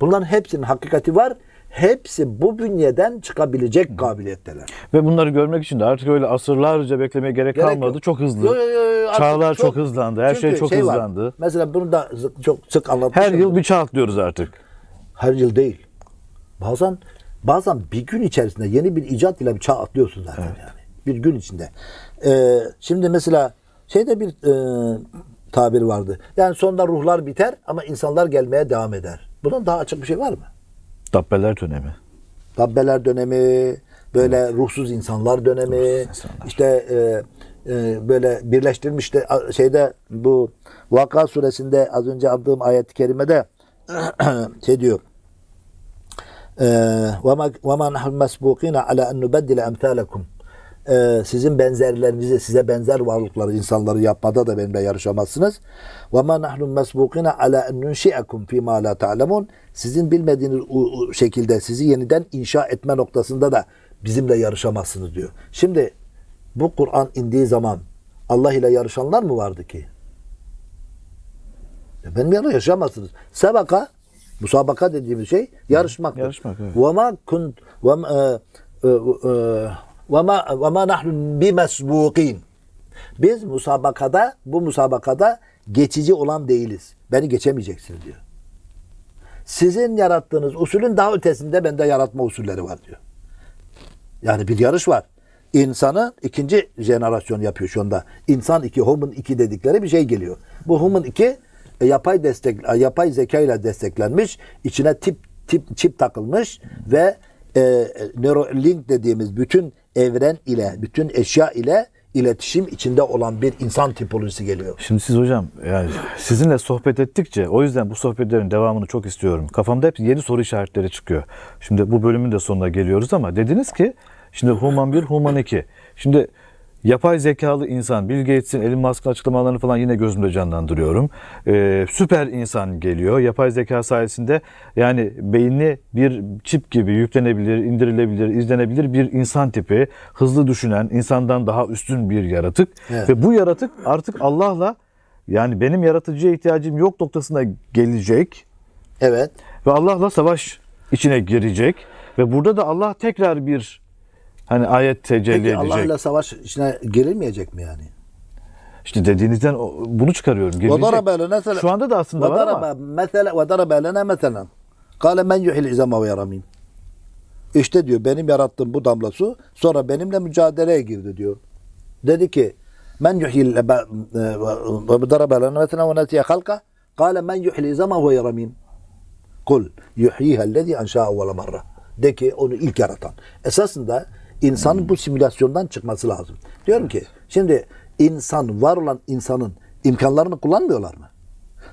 Bunların hepsinin hakikati var. Hepsi bu bünyeden çıkabilecek kabiliyetteler. Ve bunları görmek için de artık öyle asırlarca beklemeye gerek, Gerek kalmadı. yok. Çok hızlı. Yo, yo, yo, Çağlar çok, hızlandı. Her şey çok var. hızlandı. Mesela bunu da çok sık anlatmışım. Her yıl bir çağ atlıyoruz artık. Her yıl değil. Bazen bazen bir gün içerisinde yeni bir icat ile bir çağ atlıyorsun zaten yani. Bir gün içinde. Ee, şimdi mesela şeyde bir e, tabir vardı. Yani sonunda ruhlar biter ama insanlar gelmeye devam eder. Bunun daha açık bir şey var mı? Dabbeler dönemi. Dabbeler dönemi, böyle evet. ruhsuz insanlar dönemi, ruhsuz insanlar. işte e, e, böyle birleştirilmiş de şeyde bu Vaka suresinde az önce aldığım ayet-i kerimede şey diyor. E, ve ma nahnu mesbukina ala en nubeddile emsalekum e, sizin benzerlerinizi, size benzer varlıkları, insanları yapmada da benimle yarışamazsınız. وَمَا نَحْنُ مَسْبُوقِينَ عَلَى أَنْ نُنْشِئَكُمْ فِي مَا لَا تَعْلَمُونَ Sizin bilmediğiniz u- u- şekilde sizi yeniden inşa etme noktasında da bizimle yarışamazsınız diyor. Şimdi bu Kur'an indiği zaman Allah ile yarışanlar mı vardı ki? Ya Benim yanımda yaşayamazsınız. Sabaka, musabaka dediğimiz şey yarışmaktır. Yarışmak, evet. وَمَا كُنْتْ ve ma, ve ma nahnu. Biz musabakada, bu musabakada geçici olan değiliz. Beni geçemeyeceksin diyor. Sizin yarattığınız usulün daha ötesinde bende yaratma usulleri var diyor. Yani bir yarış var. İnsanı ikinci jenerasyon yapıyor şu anda. İnsan 2, Human 2 dedikleri bir şey geliyor. Bu Human 2 e, yapay destek e, yapay zeka ile desteklenmiş, içine tip tip çip takılmış ve e, e neuralink dediğimiz bütün evren ile, bütün eşya ile iletişim içinde olan bir insan tipolojisi geliyor. Şimdi siz hocam yani sizinle sohbet ettikçe o yüzden bu sohbetlerin devamını çok istiyorum. Kafamda hep yeni soru işaretleri çıkıyor. Şimdi bu bölümün de sonuna geliyoruz ama dediniz ki şimdi Human 1, Human 2. Şimdi yapay zekalı insan, Bill Gates'in, Elon Musk'ın açıklamalarını falan yine gözümde canlandırıyorum. Ee, süper insan geliyor. Yapay zeka sayesinde yani beyni bir çip gibi yüklenebilir, indirilebilir, izlenebilir bir insan tipi. Hızlı düşünen, insandan daha üstün bir yaratık. Evet. Ve bu yaratık artık Allah'la yani benim yaratıcıya ihtiyacım yok noktasına gelecek Evet. ve Allah'la savaş içine girecek ve burada da Allah tekrar bir Hani ayet tecelli Peki, edecek. Allah'la savaş içine girilmeyecek mi yani? İşte dediğinizden bunu çıkarıyorum. Mesela, Şu anda da aslında var ama. Mesela, ve darabe lene mesela. Kale men yuhil izama ve yaramim. İşte diyor benim yarattığım bu damla su sonra benimle mücadeleye girdi diyor. Dedi ki men yuhil ve darabe lene mesela ve netiye halka. Kale men yuhil izama ve yaramim. Kul yuhiyha lezi anşa evvela marra. De ki onu ilk yaratan. Esasında insanın bu simülasyondan çıkması lazım. Diyorum ki şimdi insan var olan insanın imkanlarını kullanmıyorlar mı?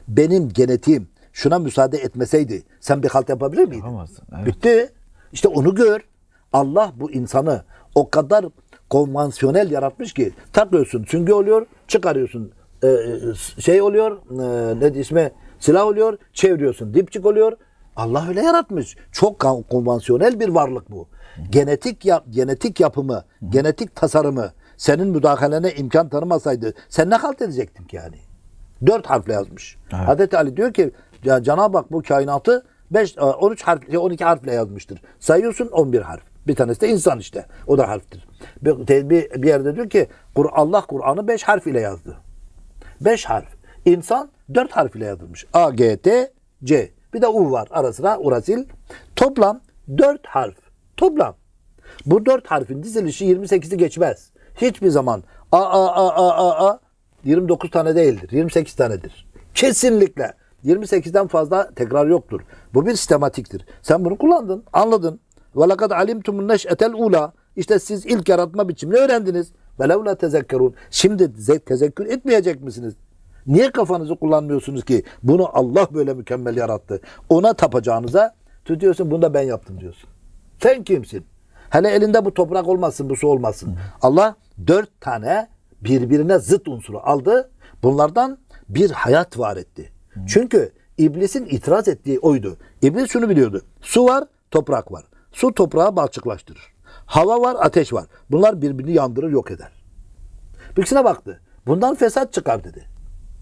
Benim genetiğim şuna müsaade etmeseydi sen bir halt yapabilir miydin? Yapamazdın, evet. Bitti. İşte onu gör. Allah bu insanı o kadar konvansiyonel yaratmış ki takıyorsun süngü oluyor çıkarıyorsun e, e, şey oluyor e, ne ismi silah oluyor çeviriyorsun dipçik oluyor Allah öyle yaratmış çok konvansiyonel bir varlık bu genetik yap, genetik yapımı genetik tasarımı senin müdahalene imkan tanımasaydı sen ne halt edecektin ki yani dört harfle yazmış Evet. Hazreti Ali diyor ki ya Cenab-ı Hak bu kainatı 5 13 harf 12 harfle yazmıştır. Sayıyorsun 11 harf. Bir tanesi de insan işte. O da harftir. Bir, bir, bir yerde diyor ki Allah Kur'an'ı 5 harf ile yazdı. 5 harf. İnsan 4 harf ile yazılmış. A, G, T, C. Bir de U var ara sıra urasil. Toplam 4 harf. Toplam. Bu 4 harfin dizilişi 28'i geçmez. Hiçbir zaman A, A, A, A, A, A 29 tane değildir. 28 tanedir. Kesinlikle. 28'den fazla tekrar yoktur. Bu bir sistematiktir. Sen bunu kullandın, anladın. Ve lekad alimtumun neş'etel ula. İşte siz ilk yaratma biçimini öğrendiniz. Ve levla tezekkerun. Şimdi ze- tezekkür etmeyecek misiniz? Niye kafanızı kullanmıyorsunuz ki? Bunu Allah böyle mükemmel yarattı. Ona tapacağınıza tutuyorsun bunu da ben yaptım diyorsun. Sen kimsin? Hele elinde bu toprak olmasın, bu su olmasın. Allah dört tane birbirine zıt unsuru aldı. Bunlardan bir hayat var etti. Çünkü iblisin itiraz ettiği oydu. İblis şunu biliyordu. Su var, toprak var. Su toprağı balçıklaştırır. Hava var, ateş var. Bunlar birbirini yandırır, yok eder. Birisine baktı. Bundan fesat çıkar dedi.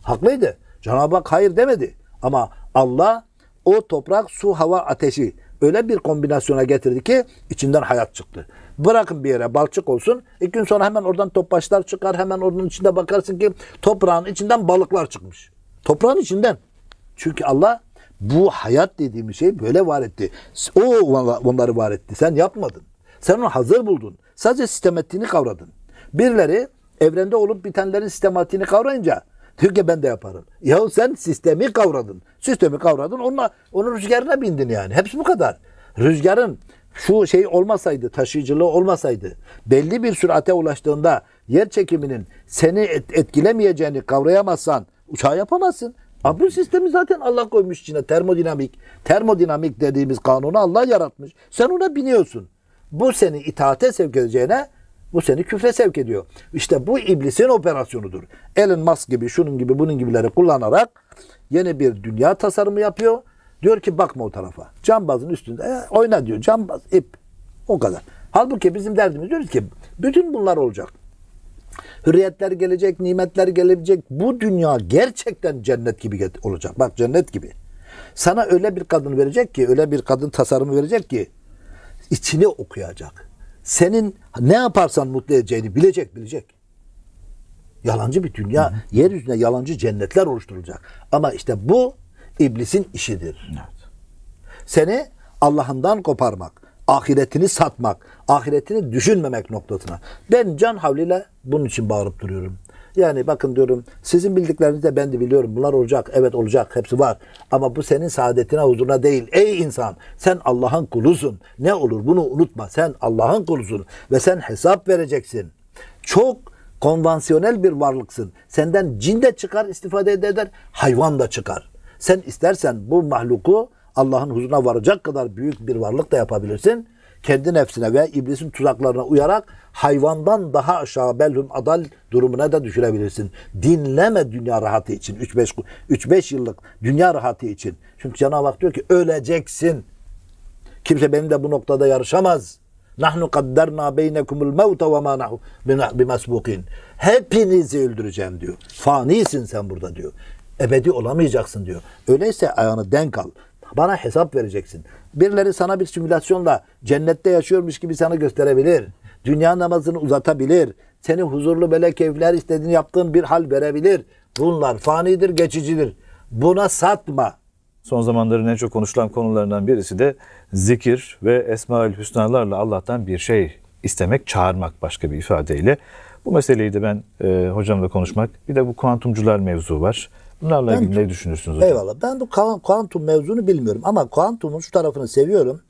Haklıydı. Cenab-ı Hak hayır demedi. Ama Allah o toprak, su, hava, ateşi öyle bir kombinasyona getirdi ki içinden hayat çıktı. Bırakın bir yere balçık olsun. İki gün sonra hemen oradan topbaşlar çıkar. Hemen onun içinde bakarsın ki toprağın içinden balıklar çıkmış. Toprağın içinden. Çünkü Allah bu hayat dediğimiz şey böyle var etti. O onları var etti. Sen yapmadın. Sen onu hazır buldun. Sadece sistematiğini kavradın. Birileri evrende olup bitenlerin sistematiğini kavrayınca diyor ben de yaparım. Yahu sen sistemi kavradın. Sistemi kavradın. Onunla, onun rüzgarına bindin yani. Hepsi bu kadar. Rüzgarın şu şey olmasaydı, taşıyıcılığı olmasaydı, belli bir sürate ulaştığında yer çekiminin seni et- etkilemeyeceğini kavrayamazsan uçağı yapamazsın. Ama bu sistemi zaten Allah koymuş içine termodinamik. Termodinamik dediğimiz kanunu Allah yaratmış. Sen ona biniyorsun. Bu seni itaate sevk edeceğine bu seni küfre sevk ediyor. İşte bu iblisin operasyonudur. Elon Musk gibi, şunun gibi, bunun gibileri kullanarak yeni bir dünya tasarımı yapıyor. Diyor ki bakma o tarafa. Cambazın üstünde e, oyna diyor. Cambaz, ip. O kadar. Halbuki bizim derdimiz diyoruz ki bütün bunlar olacak. Hürriyetler gelecek, nimetler gelecek. Bu dünya gerçekten cennet gibi olacak. Bak cennet gibi. Sana öyle bir kadın verecek ki, öyle bir kadın tasarımı verecek ki içini okuyacak. Senin ne yaparsan mutlu edeceğini bilecek, bilecek. Yalancı bir dünya, yeryüzüne yalancı cennetler oluşturulacak. Ama işte bu iblisin işidir. Seni Allah'ından koparmak, ahiretini satmak, ahiretini düşünmemek noktasına. Ben can havliyle bunun için bağırıp duruyorum. Yani bakın diyorum sizin bildiklerinizi de ben de biliyorum. Bunlar olacak. Evet olacak. Hepsi var. Ama bu senin saadetine huzuruna değil. Ey insan sen Allah'ın kulusun. Ne olur bunu unutma. Sen Allah'ın kulusun. Ve sen hesap vereceksin. Çok konvansiyonel bir varlıksın. Senden cin de çıkar istifade eder, hayvan da çıkar. Sen istersen bu mahluku Allah'ın huzuruna varacak kadar büyük bir varlık da yapabilirsin. Kendi nefsine ve iblisin tuzaklarına uyarak hayvandan daha aşağı belhum adal durumuna da düşürebilirsin. Dinleme dünya rahatı için. 3-5 3-5 yıllık dünya rahatı için. Çünkü Cenab-ı Hak diyor ki öleceksin. Kimse benimle bu noktada yarışamaz. Nahnu kadderna beynekumul mevte ve ma nahu bimasbukin. Hepinizi öldüreceğim diyor. Fanisin sen burada diyor. Ebedi olamayacaksın diyor. Öyleyse ayağını denk al. Bana hesap vereceksin. Birileri sana bir simülasyonla cennette yaşıyormuş gibi sana gösterebilir. Dünya namazını uzatabilir. Seni huzurlu böyle keyifler istediğini yaptığın bir hal verebilir. Bunlar fanidir, geçicidir. Buna satma. Son zamanların en çok konuşulan konularından birisi de zikir ve Esmaül Hüsnalarla Allah'tan bir şey istemek, çağırmak başka bir ifadeyle. Bu meseleyi de ben e, hocamla konuşmak, bir de bu kuantumcular mevzu var. Bunlarla Ben ilgili ne düşünürsünüz hocam? Eyvallah. Ben bu kuan- kuantum mevzunu bilmiyorum ama kuantumun şu tarafını seviyorum.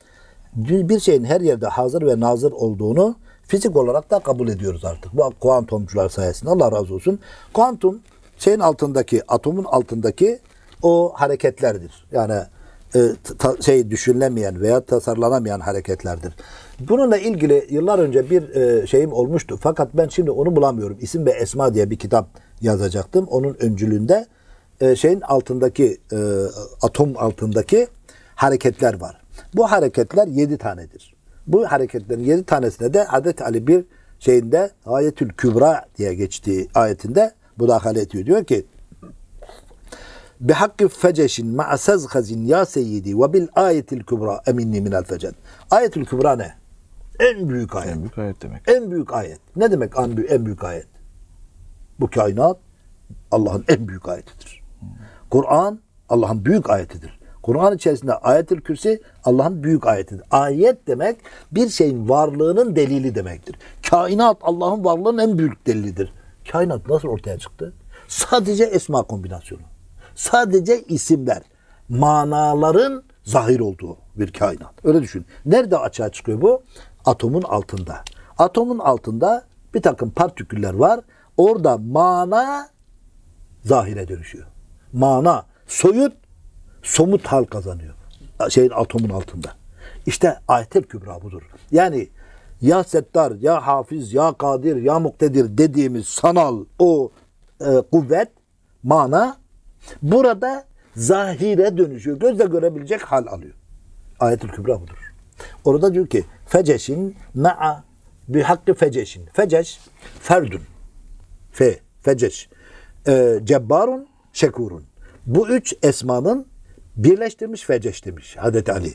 Bir bir şeyin her yerde hazır ve nazır olduğunu fizik olarak da kabul ediyoruz artık. Bu kuantumcular sayesinde Allah razı olsun. Kuantum şeyin altındaki, atomun altındaki o hareketlerdir. Yani e, ta- şey düşünülemeyen veya tasarlanamayan hareketlerdir. Bununla ilgili yıllar önce bir e, şeyim olmuştu. Fakat ben şimdi onu bulamıyorum. İsim ve Esma diye bir kitap yazacaktım. Onun öncülüğünde e, şeyin altındaki e, atom altındaki hareketler var. Bu hareketler yedi tanedir. Bu hareketlerin yedi tanesine de Hazreti Ali bir şeyinde Ayetül Kübra diye geçtiği ayetinde müdahale ediyor. Diyor ki bihakkı feceşin ma'a sezhazin ya seyyidi ve bil ayetil kübra eminni minel feced. Ayetül Kübra ne? En büyük ayet. En büyük ayet demek. En büyük ayet. Ne demek en büyük, en büyük ayet? Bu kainat Allah'ın en büyük ayetidir. Kur'an Allah'ın büyük ayetidir. Kur'an içerisinde ayetül kürsi Allah'ın büyük ayetidir. Ayet demek bir şeyin varlığının delili demektir. Kainat Allah'ın varlığının en büyük delilidir. Kainat nasıl ortaya çıktı? Sadece esma kombinasyonu. Sadece isimler. Manaların zahir olduğu bir kainat. Öyle düşün. Nerede açığa çıkıyor bu? Atomun altında. Atomun altında bir takım partiküller var. Orada mana zahire dönüşüyor. Mana, soyut, somut hal kazanıyor. Şeyin atomun altında. İşte ayetel kübra budur. Yani ya settar, ya hafiz, ya kadir, ya muktedir dediğimiz sanal o e, kuvvet, mana burada zahire dönüşüyor. Gözle görebilecek hal alıyor. Ayetül Kübra budur. Orada diyor ki feceşin ma'a bi hakkı feceşin. Feceş ferdun. Fe, feceş. Ee, cebbarun, şekurun. Bu üç esmanın Birleştirmiş feceştirmiş Hazreti Ali.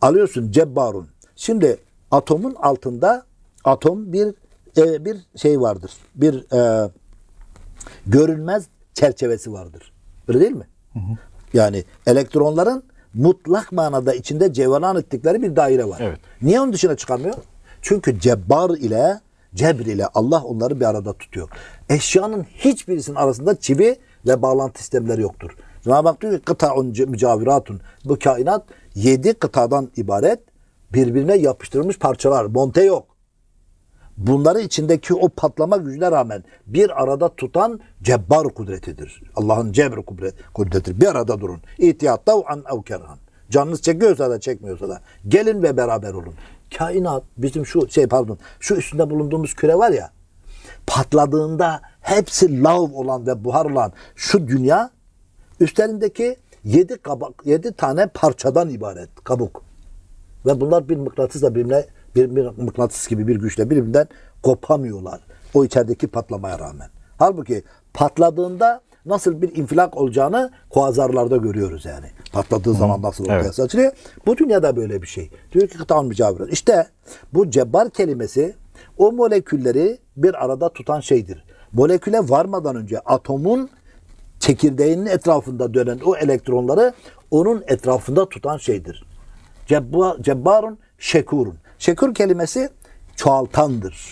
Alıyorsun cebbarun. Şimdi atomun altında atom bir e, bir şey vardır. Bir e, görünmez çerçevesi vardır. Öyle değil mi? Yani elektronların mutlak manada içinde cevheran ettikleri bir daire var. Evet. Niye onun dışına çıkamıyor? Çünkü cebbar ile cebr ile Allah onları bir arada tutuyor. Eşyanın hiçbirisinin arasında çivi ve bağlantı sistemleri yoktur. Cenab-ı Hak diyor ki kıtaun mücaviratun. Bu kainat yedi kıtadan ibaret birbirine yapıştırılmış parçalar. Monte yok. Bunları içindeki o patlama gücüne rağmen bir arada tutan cebbar kudretidir. Allah'ın cebr kudret- kudretidir. Bir arada durun. İhtiyatta an ev kerhan. Canınız çekiyorsa da çekmiyorsa da gelin ve beraber olun. Kainat bizim şu şey pardon şu üstünde bulunduğumuz küre var ya patladığında hepsi lav olan ve buhar olan şu dünya üstlerindeki yedi kabak, yedi tane parçadan ibaret kabuk. Ve bunlar bir mıknatısla birbirine bir, bir mıknatıs gibi bir güçle birbirinden kopamıyorlar. O içerideki patlamaya rağmen. Halbuki patladığında nasıl bir infilak olacağını kuazarlarda görüyoruz yani. Patladığı zaman nasıl ortaya Evet. saçılıyor. Bu dünyada böyle bir şey. Diyor ki kıtan mücavirat. İşte bu cebbar kelimesi o molekülleri bir arada tutan şeydir. Moleküle varmadan önce atomun çekirdeğinin etrafında dönen o elektronları onun etrafında tutan şeydir. Cebba, cebbarun şekurun. Şekur kelimesi çoğaltandır.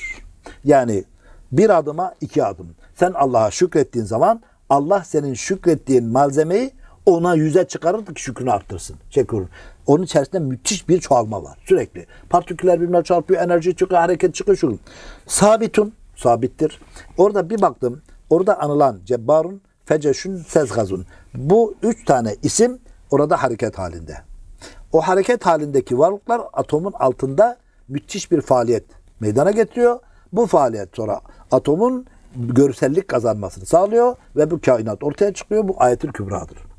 Yani bir adıma iki adım. Sen Allah'a şükrettiğin zaman Allah senin şükrettiğin malzemeyi ona yüze çıkarır ki şükrünü arttırsın. Şekurun. Onun içerisinde müthiş bir çoğalma var. Sürekli. Partiküller birbirine çarpıyor, enerji çıkıyor, hareket çıkıyor. Şu. Sabitun, sabittir. Orada bir baktım. Orada anılan cebbarun, feceşün, sezgazun. Bu üç tane isim orada hareket halinde. O hareket halindeki varlıklar atomun altında müthiş bir faaliyet meydana getiriyor. Bu faaliyet sonra atomun görsellik kazanmasını sağlıyor ve bu kainat ortaya çıkıyor. Bu ayetül kübradır.